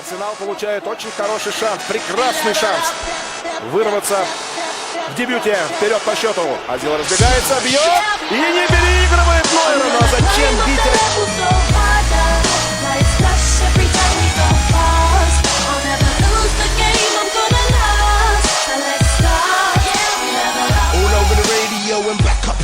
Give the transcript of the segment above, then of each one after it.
Арсенал получает очень хороший шанс, прекрасный шанс вырваться в дебюте вперед по счету. Азил разбегается, бьет и не переигрывает Нойера. Но зачем бить?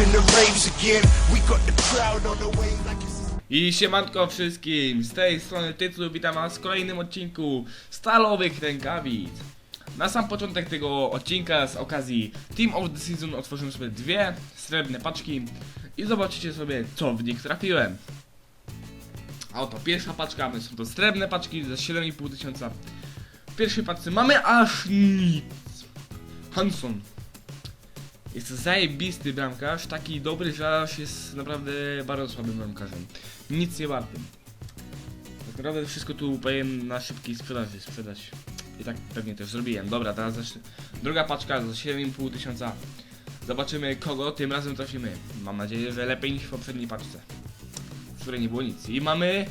in the raves again. We got the crowd on the way like it's I siemanko wszystkim, z tej strony Tytlu, witam was w kolejnym odcinku Stalowych Rękawic. Na sam początek tego odcinka z okazji Team of the Season otworzymy sobie dwie srebrne paczki i zobaczycie sobie co w nich trafiłem. A oto pierwsza paczka, są to srebrne paczki za 7,5 tysiąca. W pierwszej paczce mamy aż nic. Hanson. Jest zajebisty bramkarz, taki dobry, że aż jest naprawdę bardzo słabym bramkarzem. Nic nie wartym. Tak naprawdę wszystko tu powinien na szybkiej sprzedaży sprzedać. I tak pewnie też zrobiłem. Dobra, teraz zacznę. Druga paczka za 7,5 tysiąca. Zobaczymy kogo tym razem trafimy. Mam nadzieję, że lepiej niż w poprzedniej paczce. W której nie było nic. I mamy...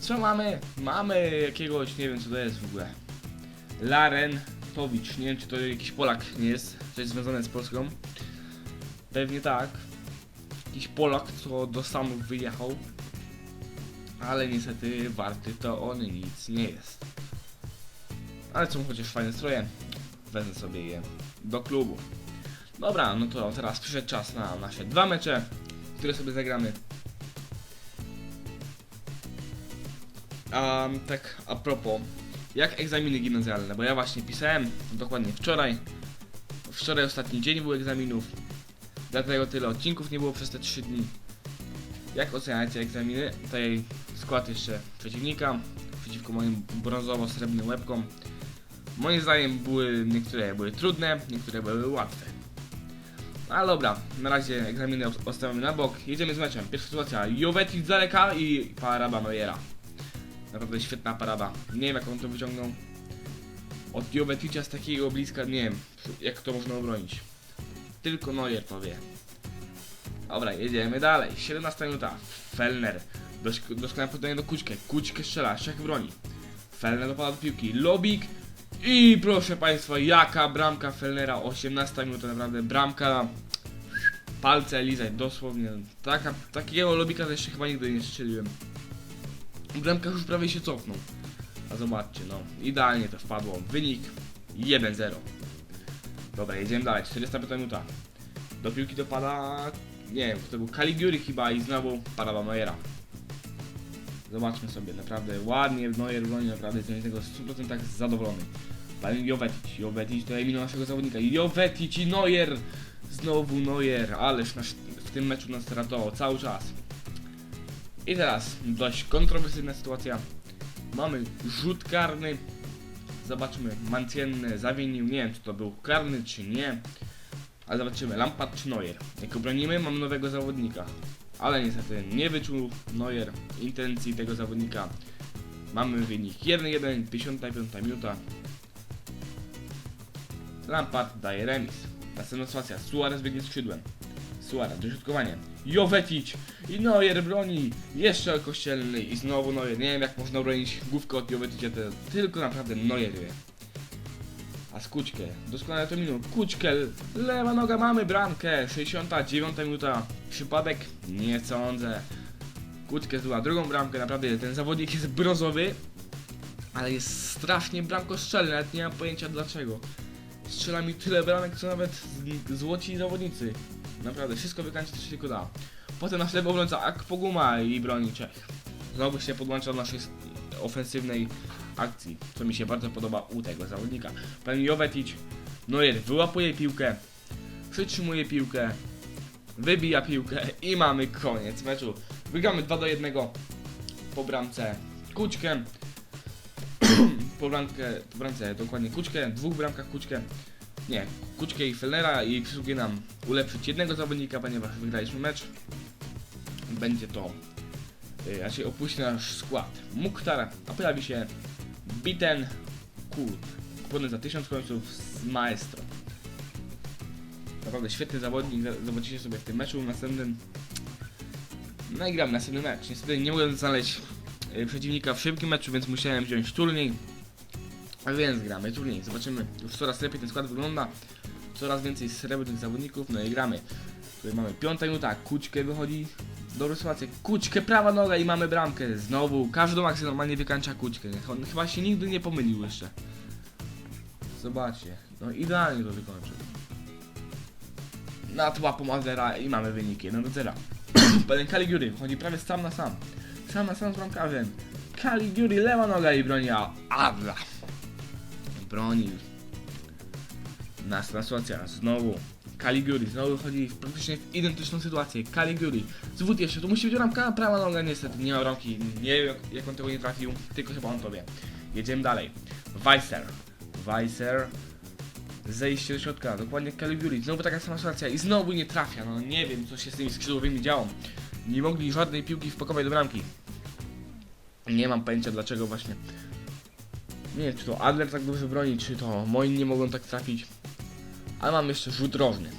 Co mamy? Mamy jakiegoś, nie wiem co to jest w ogóle. Laren Nie wiem czy to jakiś Polak nie jest. Coś związane z Polską. Pewnie tak. Jakiś Polak, co do Stanów wyjechał. Ale niestety warty to on nic nie jest. Ale są chociaż fajne stroje. Wezmę sobie je do klubu. Dobra, no to teraz przyszedł czas na nasze dwa mecze, które sobie zagramy. A tak a propos, jak egzaminy gimnazjalne, bo ja właśnie pisałem dokładnie wczoraj. Wczoraj ostatni dzień był egzaminów. Dlatego tyle odcinków nie było przez te 3 dni. Jak oceniacie egzaminy? Tutaj skład jeszcze przeciwnika przeciwko moim brązowo-srebrnym łebkom. Moim zdaniem były niektóre były trudne, niektóre były łatwe. No Ale dobra, na razie egzaminy odstawiamy na bok. Jedziemy z meczem. Pierwsza sytuacja. Jovetic z daleka i paraba Neuera. Naprawdę świetna paraba. Nie wiem jak on to wyciągnął. Od Jovetica z takiego bliska nie wiem jak to można obronić. Tylko Neuer to wie. Dobra, jedziemy dalej. 17 minuta. Fellner. Dosk doskonałe podanie do Kućkę. Kućkę strzela, szech broni. Fellner dopada do piłki. Lobik. I proszę Państwa, jaka bramka Fellnera. 18 minuta, naprawdę bramka. Palce lizać, dosłownie. Taka, takiego lobika to jeszcze chyba nigdy nie strzeliłem. Bramka już prawie się cofnął. A zobaczcie, no. Idealnie to wpadło. Wynik 1-0. Dobra, jedziemy dalej. 45 minuta. Do piłki dopada. Nie wiem, to był Caligiuri chyba i znowu paraba Neuera. Zobaczmy sobie, naprawdę ładnie Neuer broni, naprawdę jestem z tego 100% zadowolony. Pan Jovetic, Jovetic to eliminował naszego zawodnika. Jovetic i Neuer! Znowu Neuer, ależ nasz, w tym meczu nas ratował cały czas. I teraz dość kontrowersyjna sytuacja. Mamy rzut karny. Zobaczmy, Mancienne zawinił, nie wiem czy to był karny czy nie. Ale zobaczymy, Lampard czy Neuer. Jak obronimy, mamy nowego zawodnika. Ale niestety nie wyczuł Neuer intencji tego zawodnika. Mamy wynik 1-1, 55 minuta. Lampard daje remis. Następna sytuacja, Suarez biegnie skrzydłem. Suarez, dośrodkowanie. Jovetic i Neuer broni. Jeszcze kościelny i znowu Neuer. Nie wiem jak można bronić główkę od Joveticia, to tylko naprawdę Neuer wie. A z Kućkę, doskonale to minął. Kućkę, lewa noga, mamy bramkę. 69 minuta. Przypadek? Nie sądzę. Kućkę zdobyła drugą bramkę, naprawdę ten zawodnik jest brązowy, ale jest strasznie bramkostrzelny, nawet nie mam pojęcia dlaczego. Strzela mi tyle bramek, co nawet złoci zawodnicy. Naprawdę, wszystko wykańczy, co się tylko da. Potem nasz lewy obrońca Akpoguma i broni Czech. Znowu się podłącza do naszej ofensywnej akcji, co mi się bardzo podoba u tego zawodnika. Pan Jovetic, Neuer wyłapuje piłkę, przytrzymuje piłkę, wybija piłkę i mamy koniec meczu. Wygramy 2 do 1 po bramce Kućkę. po, bramkę, po bramce dokładnie Kućkę, dwóch bramkach Kućkę. Nie, Kućkę i Fellnera i przysługuje nam ulepszyć jednego zawodnika, ponieważ wygraliśmy mecz. Będzie to y, raczej opuści nasz skład. Mukhtar, a pojawi się Biten Kurt. Kupiony za 1000 końców z Maestro. Naprawdę świetny zawodnik, za- zobaczycie sobie w tym meczu następnym. No i gramy następny mecz. Niestety nie mogłem znaleźć y, przeciwnika w szybkim meczu, więc musiałem wziąć turniej. A więc gramy turniej, zobaczymy. Już coraz lepiej ten skład wygląda. Coraz więcej srebrnych zawodników, no i gramy. Tutaj mamy piąta minuta, Kućkę wychodzi. Dobra sytuacja, Kućkę, prawa noga i mamy bramkę. Znowu, każdą akcję normalnie wykańcza Kućkę. On chyba się nigdy nie pomylił jeszcze. Zobaczcie, no idealnie to wykończył. Nad łapą Adlera i mamy wynik 1 do 0. Belen Caligiuri wchodzi prawie sam na sam. Sam na sam z bramkarzem. Caligiuri, lewa noga i broni a Adla. Broni. Następna sytuacja, znowu. Caliguri, znowu chodzi w praktycznie w identyczną sytuację. Caliguri, zwód jeszcze, tu musi być ramka, prawa noga niestety, nie ma ramki, nie wiem jak, jak on tego nie trafił, tylko chyba on to wie. Jedziemy dalej. Weiser, Weiser, zejście do środka, dokładnie Caliguri, znowu taka sama sytuacja i znowu nie trafia, no nie wiem co się z tymi skrzydłowymi działo. Nie mogli żadnej piłki wpakować do bramki. Nie mam pojęcia dlaczego właśnie. Nie wiem, czy to Adler tak dobrze broni, czy to moi nie mogą tak trafić. Ale mam jeszcze rzut rożny.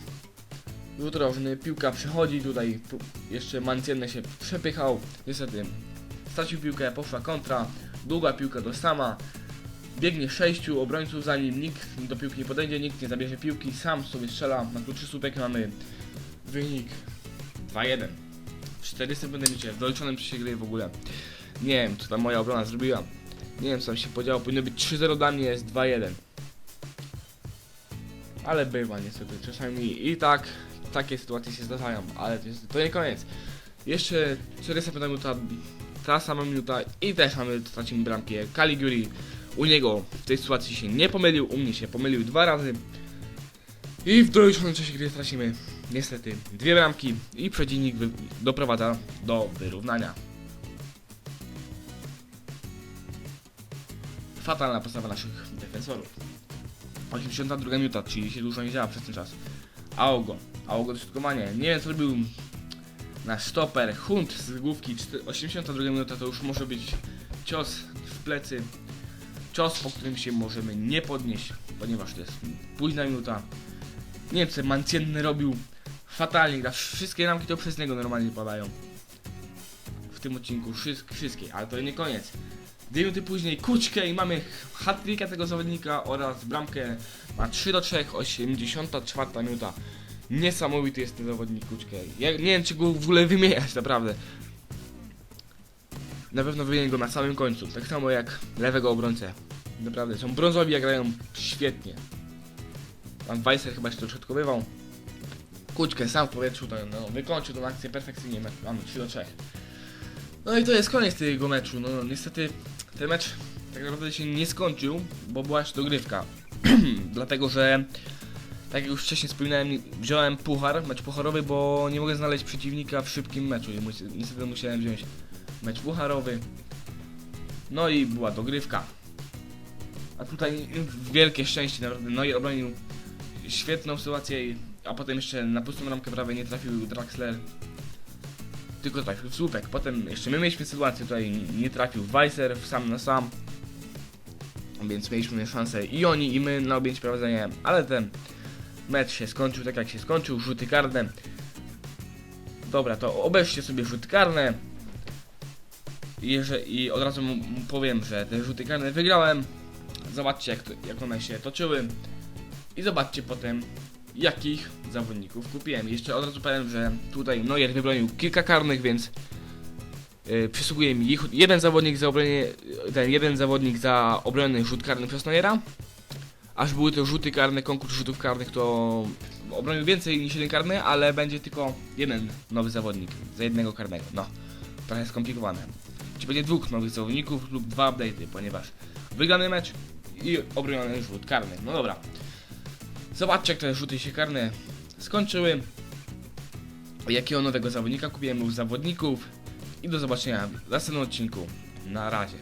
Rzut rożny, piłka przechodzi tutaj, jeszcze Mancienne się przepychał, niestety stracił piłkę, poszła kontra, długa piłka do sama, biegnie sześciu obrońców za nim, nikt do piłki nie podejdzie, nikt nie zabierze piłki, sam sobie strzela, na krótszy słupek mamy wynik 2-1. 4 sekundy minucie, w doliczonym czasie w ogóle. Nie wiem, co tam moja obrona zrobiła. Nie wiem, co tam się podziało. Powinno być 3-0 dla mnie, jest 2-1. Ale bywa niestety. Czasami i tak takie sytuacje się zdarzają, ale to, jest, to nie koniec. Jeszcze 45 minuta, ta sama minuta i też mamy, tracimy bramkę. Caliguri u niego w tej sytuacji się nie pomylił, u mnie się pomylił dwa razy. I w doliczonym czasie gry tracimy niestety dwie bramki i przeciwnik doprowadza do wyrównania. Fatalna postawa naszych defensorów. 82 minuta, czyli się dużo nie działa przez ten czas. Aogo. Aogo dośrodkowanie. Nie wiem co robił nasz stoper. Hunt z główki. czty- 82 minuta to już może być cios w plecy. Cios, po którym się możemy nie podnieść, ponieważ to jest późna minuta. Nie wiem co Mancienny robił. Fatalnie gra. Wszystkie ramki to przez niego normalnie padają. W tym odcinku. Wszystkie. ale to nie koniec. Dwie minuty później Kućkę i mamy hat tego zawodnika oraz bramkę na 3 do 3, 84 minuta. Niesamowity jest ten zawodnik Kućkę. Ja nie wiem czy go w ogóle wymieniać naprawdę. Na pewno wymienię go na samym końcu, tak samo jak lewego obrońcę. Naprawdę, są brązowi, a grają świetnie. Pan Weiser chyba się to odśrodkowywał. Kućkę sam w powietrzu to, no, wykończył tą akcję perfekcyjnie, mamy 3 do 3. No i to jest koniec tego meczu. No niestety ten mecz tak naprawdę się nie skończył, bo była jeszcze dogrywka. Dlatego, że tak jak już wcześniej wspominałem, wziąłem puchar, mecz pucharowy, bo nie mogę znaleźć przeciwnika w szybkim meczu. Niestety musiałem wziąć mecz pucharowy. No i była dogrywka. A tutaj wielkie szczęście, naprawdę. No i obronił świetną sytuację, a potem jeszcze na pustą ramkę prawie nie trafił Draxler tylko trafił w słupek. Potem jeszcze my mieliśmy sytuację, tutaj nie trafił Weiser w sam na sam. Więc mieliśmy szansę i oni, i my na objęcie prowadzenia, ale ten mecz się skończył tak jak się skończył, rzuty karne. Dobra, to obejrzcie sobie rzuty karne. I, I od razu powiem, że te rzuty karne wygrałem. Zobaczcie jak, to, jak one się toczyły. I zobaczcie potem jakich zawodników kupiłem. Jeszcze od razu powiem, że tutaj Neuer wybronił kilka karnych, więc yy, przysługuje mi jeden zawodnik za obronie, ten jeden zawodnik za obrony rzut karny przez Neuera. Aż były to rzuty karne, konkurs rzutów karnych, to obronił więcej niż jeden karny, ale będzie tylko jeden nowy zawodnik za jednego karnego. No, trochę skomplikowane. Czy będzie dwóch nowych zawodników lub dwa update'y, ponieważ wygrany mecz i obroniony rzut karny. No dobra. Zobaczcie, jak te rzuty się karne skończyły. Jakiego nowego zawodnika kupiłem lub zawodników. I do zobaczenia w następnym odcinku. Na razie.